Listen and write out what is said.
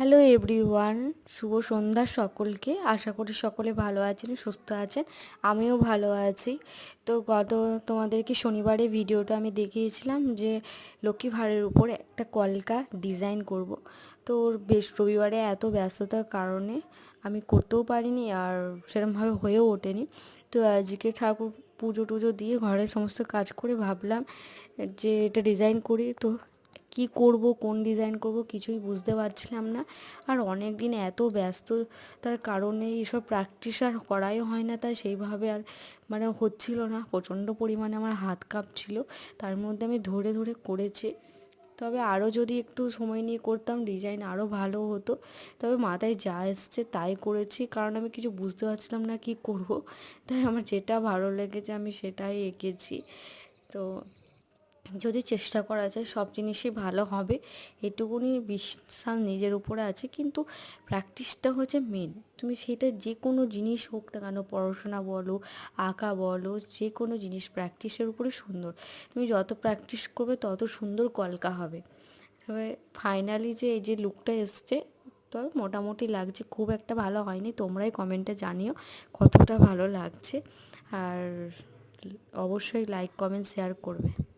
Hello everyone শুভ সন্ধ্যা সকলকে। আশা করি সকলে ভালো আছেন, সুস্থ আছেন, আমিও ভালো আছি। তো গত তোমাদেরকে শনিবারে ভিডিওটা আমি দেখিয়েছিলাম যে লক্ষ্মী ভাড়ের উপর একটা কলকা ডিজাইন করব। তো ওর বেশ রবিবারে এত ব্যস্ততার কারণে আমি করতেও পারিনি আর সেরকমভাবে হয়েও ওঠেনি। তো আজকে ঠাকুর পুজো টুজো দিয়ে ঘরের সমস্ত কাজ করে ভাবলাম যে এটা ডিজাইন করি। তো কি করব, কোন ডিজাইন করব কিছুই বুঝতে পারছিলাম না। আর অনেক দিন এত ব্যস্ত তার কারণে এইসব প্র্যাকটিস আর করাই হয় না, তাই সেইভাবে আর মানে হচ্ছিল না। প্রচণ্ড পরিমাণে আমার হাত কাঁপছিল, তার মধ্যে আমি ধরে ধরে করেছি। তবে আরও যদি একটু সময় নিয়ে করতাম ডিজাইন আরও ভালো হতো। তবে মাথায় যা এসছে তাই করেছি, কারণ আমি কিছু বুঝতে পারছিলাম না কি করব। তাই আমার যেটা ভালো লেগেছে আমি সেটাই এঁকেছি। তো যদি চেষ্টা করা যায় সব জিনিসই ভালো হবে। এটুকুনি বিশ্বাস নিজের উপরে আছে। কিন্তু প্র্যাকটিসটা হচ্ছে মেন তুমি সেটা যে কোনো জিনিস হোক না কেন, পড়াশোনা বলো, আঁকা বলো যে কোনো জিনিস প্র্যাকটিসের উপরে সুন্দর। তুমি যত প্র্যাকটিস করবে তত সুন্দর কলকা হবে। তবে ফাইনালি যে এই যে লুকটা এসছে তবে মোটামুটি লাগছে। খুব একটা ভালো হয়নি। তোমরাই কমেন্টে জানিও কতটা ভালো লাগছে। আর অবশ্যই লাইক কমেন্ট শেয়ার করবে।